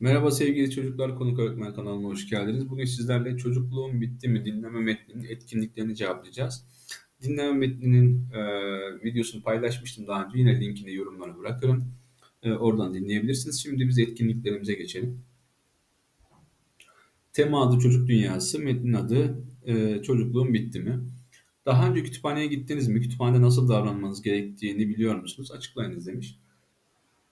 Merhaba sevgili çocuklar, Konuk Öğretmen kanalına hoş geldiniz. Bugün sizlerle Çocukluğum Bitti mi dinleme metninin etkinliklerini cevaplayacağız. Dinleme metninin e, videosunu paylaşmıştım daha önce. Yine linkini yorumlara bırakırım. E, oradan dinleyebilirsiniz. Şimdi biz etkinliklerimize geçelim. Tema adı Çocuk Dünyası, metnin adı e, Çocukluğum Bitti mi? Daha önce kütüphaneye gittiniz mi? Kütüphanede nasıl davranmanız gerektiğini biliyor musunuz? Açıklayınız demiş.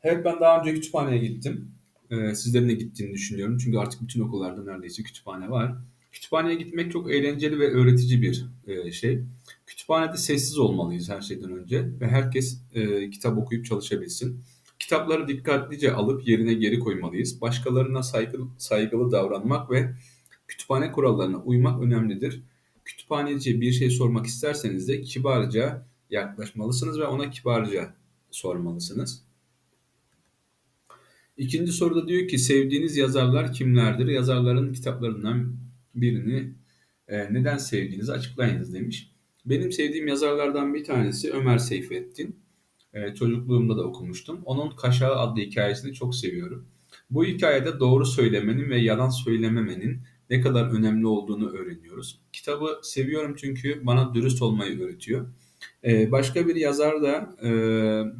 Evet ben daha önce kütüphaneye gittim. Ee, sizlerin de gittiğini düşünüyorum. Çünkü artık bütün okullarda neredeyse kütüphane var. Kütüphaneye gitmek çok eğlenceli ve öğretici bir e, şey. Kütüphanede sessiz olmalıyız her şeyden önce ve herkes e, kitap okuyup çalışabilsin. Kitapları dikkatlice alıp yerine geri koymalıyız. Başkalarına saygılı, saygılı davranmak ve kütüphane kurallarına uymak önemlidir. Kütüphaneciye bir şey sormak isterseniz de kibarca yaklaşmalısınız ve ona kibarca sormalısınız. İkinci soruda diyor ki sevdiğiniz yazarlar kimlerdir? Yazarların kitaplarından birini e, neden sevdiğinizi açıklayınız demiş. Benim sevdiğim yazarlardan bir tanesi Ömer Seyfettin. E, çocukluğumda da okumuştum. Onun Kaşağı adlı hikayesini çok seviyorum. Bu hikayede doğru söylemenin ve yalan söylememenin ne kadar önemli olduğunu öğreniyoruz. Kitabı seviyorum çünkü bana dürüst olmayı öğretiyor. E, başka bir yazar da e,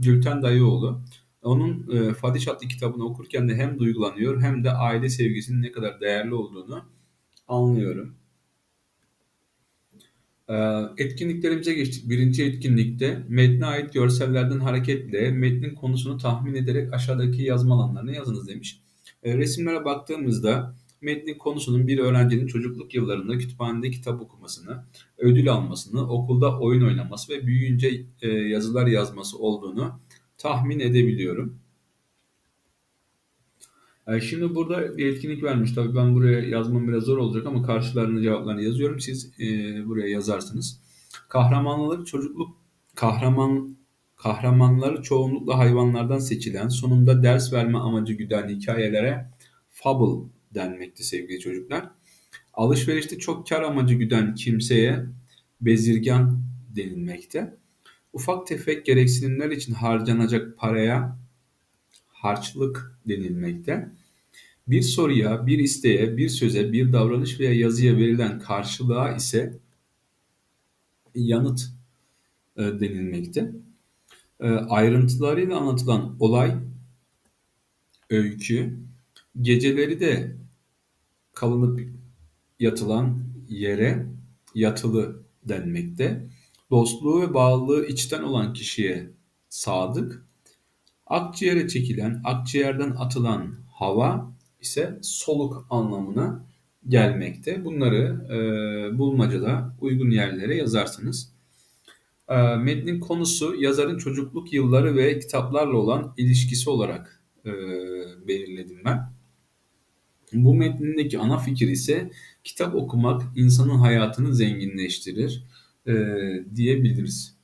Gülten Dayıoğlu. Onun e, Fadiş adlı kitabını okurken de hem duygulanıyor hem de aile sevgisinin ne kadar değerli olduğunu anlıyorum. E, etkinliklerimize geçtik. Birinci etkinlikte metne ait görsellerden hareketle metnin konusunu tahmin ederek aşağıdaki yazma alanlarına yazınız demiş. E, resimlere baktığımızda metnin konusunun bir öğrencinin çocukluk yıllarında kütüphanede kitap okumasını, ödül almasını, okulda oyun oynaması ve büyüyünce e, yazılar yazması olduğunu tahmin edebiliyorum. Yani şimdi burada bir etkinlik vermiş. Tabii ben buraya yazmam biraz zor olacak ama karşılarına cevaplarını yazıyorum. Siz e, buraya yazarsınız. Kahramanları çocukluk kahraman kahramanları çoğunlukla hayvanlardan seçilen, sonunda ders verme amacı güden hikayelere fable denmekte sevgili çocuklar. Alışverişte çok kar amacı güden kimseye bezirgan denilmekte. Ufak tefek gereksinimler için harcanacak paraya harçlık denilmekte. Bir soruya, bir isteğe, bir söze, bir davranış veya yazıya verilen karşılığa ise yanıt e, denilmekte. E, ayrıntılarıyla anlatılan olay, öykü, geceleri de kalınıp yatılan yere yatılı denmekte. Dostluğu ve bağlılığı içten olan kişiye sadık, akciğere çekilen, akciğerden atılan hava ise soluk anlamına gelmekte. Bunları e, bulmacada uygun yerlere yazarsınız. E, metnin konusu yazarın çocukluk yılları ve kitaplarla olan ilişkisi olarak e, belirledim ben. Bu metnindeki ana fikir ise kitap okumak insanın hayatını zenginleştirir e, diyebiliriz.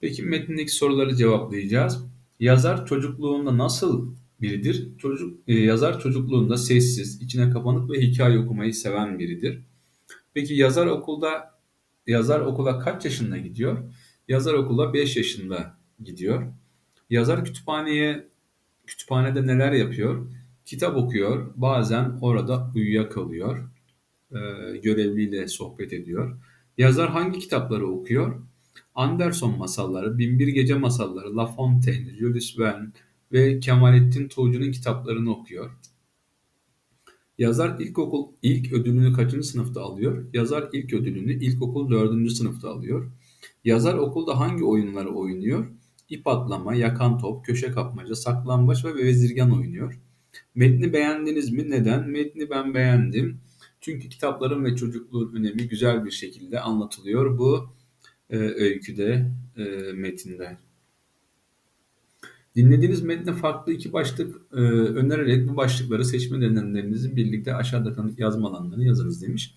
Peki metnindeki soruları cevaplayacağız. Yazar çocukluğunda nasıl biridir? Çocuk e, yazar çocukluğunda sessiz, içine kapanık ve hikaye okumayı seven biridir. Peki yazar okulda yazar okula kaç yaşında gidiyor? Yazar okula 5 yaşında gidiyor. Yazar kütüphaneye kütüphanede neler yapıyor? Kitap okuyor, bazen orada uyuyakalıyor. E, görevliyle sohbet ediyor. Yazar hangi kitapları okuyor? Anderson masalları, Binbir Gece masalları, La Fontaine, Jules Verne ve Kemalettin Tuğcu'nun kitaplarını okuyor. Yazar ilkokul ilk ödülünü kaçıncı sınıfta alıyor? Yazar ilk ödülünü ilkokul dördüncü sınıfta alıyor. Yazar okulda hangi oyunları oynuyor? İp atlama, yakan top, köşe kapmaca, saklambaç ve vezirgan oynuyor. Metni beğendiniz mi? Neden? Metni ben beğendim. Çünkü kitapların ve çocukluğun önemi güzel bir şekilde anlatılıyor bu e, öyküde, e, metinde. Dinlediğiniz metne farklı iki başlık e, önererek bu başlıkları seçme nedenlerinizi birlikte aşağıda yazma alanlarını yazınız demiş.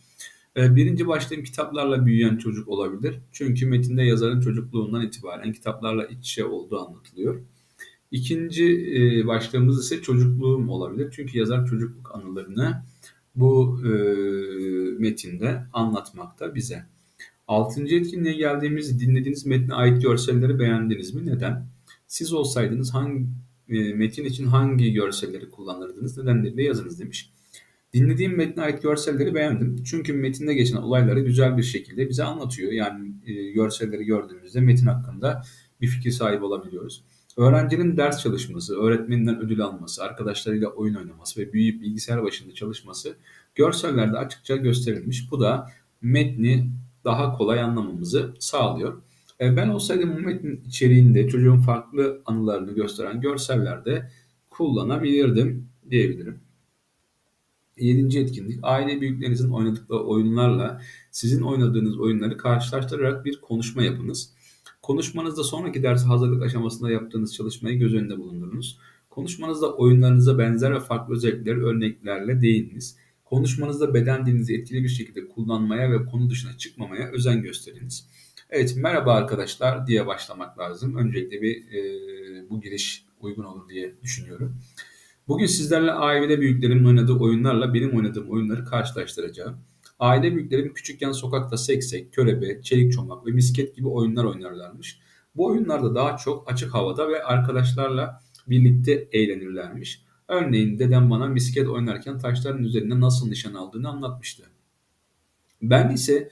E, birinci başlığım kitaplarla büyüyen çocuk olabilir. Çünkü metinde yazarın çocukluğundan itibaren kitaplarla iç içe olduğu anlatılıyor. İkinci e, başlığımız ise çocukluğum olabilir. Çünkü yazar çocukluk anılarını bu e, metinde anlatmakta bize. Altıncı etkinliğe geldiğimiz dinlediğiniz metne ait görselleri beğendiniz mi? Neden? Siz olsaydınız hangi e, metin için hangi görselleri kullanırdınız? Nedenleri de yazınız demiş. Dinlediğim metne ait görselleri beğendim. Çünkü metinde geçen olayları güzel bir şekilde bize anlatıyor. Yani e, görselleri gördüğümüzde metin hakkında bir fikir sahibi olabiliyoruz. Öğrencinin ders çalışması, öğretmeninden ödül alması, arkadaşlarıyla oyun oynaması ve büyüyüp bilgisayar başında çalışması görsellerde açıkça gösterilmiş. Bu da metni daha kolay anlamamızı sağlıyor. E, ben olsaydım bu metnin içeriğinde çocuğun farklı anılarını gösteren görsellerde kullanabilirdim diyebilirim. Yedinci etkinlik, aile büyüklerinizin oynadıkları oyunlarla sizin oynadığınız oyunları karşılaştırarak bir konuşma yapınız. Konuşmanızda sonraki ders hazırlık aşamasında yaptığınız çalışmayı göz önünde bulundurunuz. Konuşmanızda oyunlarınıza benzer ve farklı özellikleri örneklerle değininiz. Konuşmanızda beden dilinizi etkili bir şekilde kullanmaya ve konu dışına çıkmamaya özen gösteriniz. Evet, merhaba arkadaşlar diye başlamak lazım. Öncelikle bir e, bu giriş uygun olur diye düşünüyorum. Bugün sizlerle aile büyüklerimin oynadığı oyunlarla benim oynadığım oyunları karşılaştıracağım. Aile büyüklerim küçükken sokakta seksek, körebe, çelik çomak ve misket gibi oyunlar oynarlarmış. Bu oyunlarda daha çok açık havada ve arkadaşlarla birlikte eğlenirlermiş. Örneğin dedem bana misket oynarken taşların üzerinde nasıl nişan aldığını anlatmıştı. Ben ise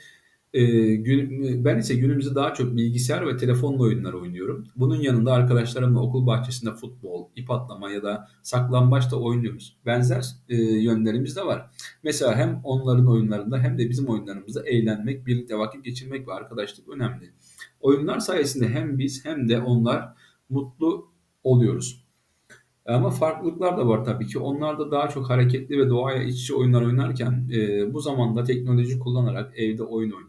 e, gün, ben ise günümüzde daha çok bilgisayar ve telefonla oyunlar oynuyorum. Bunun yanında arkadaşlarımla okul bahçesinde futbol, ip atlama ya da saklambaç da oynuyoruz. Benzer e, yönlerimiz de var. Mesela hem onların oyunlarında hem de bizim oyunlarımızda eğlenmek, birlikte vakit geçirmek ve arkadaşlık önemli. Oyunlar sayesinde hem biz hem de onlar mutlu oluyoruz. Ama farklılıklar da var tabii ki. Onlar da daha çok hareketli ve doğaya iç içe oyunlar oynarken e, bu zamanda teknoloji kullanarak evde oyun oynuyoruz.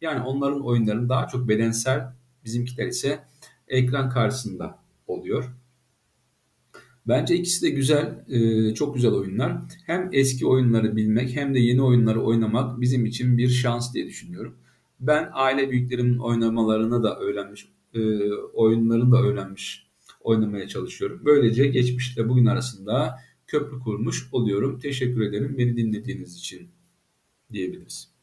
Yani onların oyunları daha çok bedensel, bizimkiler ise ekran karşısında oluyor. Bence ikisi de güzel, e, çok güzel oyunlar. Hem eski oyunları bilmek hem de yeni oyunları oynamak bizim için bir şans diye düşünüyorum. Ben aile büyüklerimin oynamalarını da öğrenmiş, e, oyunlarını da öğrenmiş oynamaya çalışıyorum. Böylece geçmişle bugün arasında köprü kurmuş oluyorum. Teşekkür ederim beni dinlediğiniz için diyebiliriz.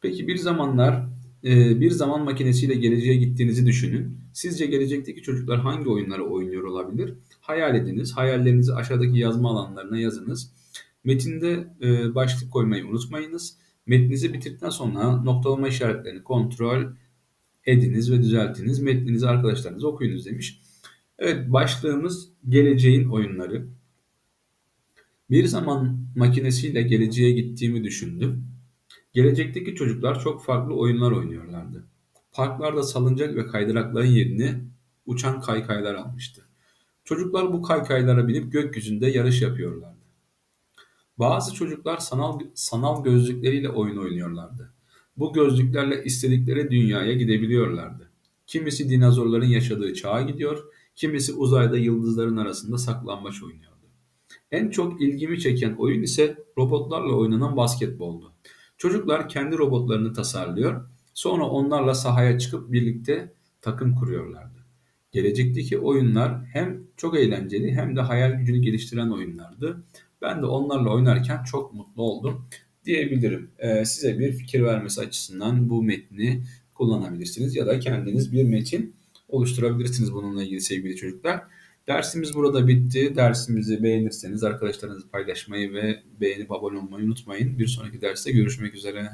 Peki bir zamanlar e, bir zaman makinesiyle geleceğe gittiğinizi düşünün. Sizce gelecekteki çocuklar hangi oyunları oynuyor olabilir? Hayal ediniz. Hayallerinizi aşağıdaki yazma alanlarına yazınız. Metinde e, başlık koymayı unutmayınız. Metninizi bitirdikten sonra noktalama işaretlerini kontrol ediniz ve düzeltiniz. Metninizi arkadaşlarınıza okuyunuz demiş. Evet başlığımız geleceğin oyunları. Bir zaman makinesiyle geleceğe gittiğimi düşündüm. Gelecekteki çocuklar çok farklı oyunlar oynuyorlardı. Parklarda salıncak ve kaydırakların yerini uçan kaykaylar almıştı. Çocuklar bu kaykaylara binip gökyüzünde yarış yapıyorlardı. Bazı çocuklar sanal, sanal gözlükleriyle oyun oynuyorlardı. Bu gözlüklerle istedikleri dünyaya gidebiliyorlardı. Kimisi dinozorların yaşadığı çağa gidiyor, kimisi uzayda yıldızların arasında saklambaç oynuyordu. En çok ilgimi çeken oyun ise robotlarla oynanan basketboldu. Çocuklar kendi robotlarını tasarlıyor, sonra onlarla sahaya çıkıp birlikte takım kuruyorlardı. Gelecekteki oyunlar hem çok eğlenceli hem de hayal gücünü geliştiren oyunlardı. Ben de onlarla oynarken çok mutlu oldum diyebilirim. Ee, size bir fikir vermesi açısından bu metni kullanabilirsiniz ya da kendiniz bir metin oluşturabilirsiniz bununla ilgili sevgili çocuklar. Dersimiz burada bitti. Dersimizi beğenirseniz arkadaşlarınızla paylaşmayı ve beğenip abone olmayı unutmayın. Bir sonraki derste görüşmek üzere.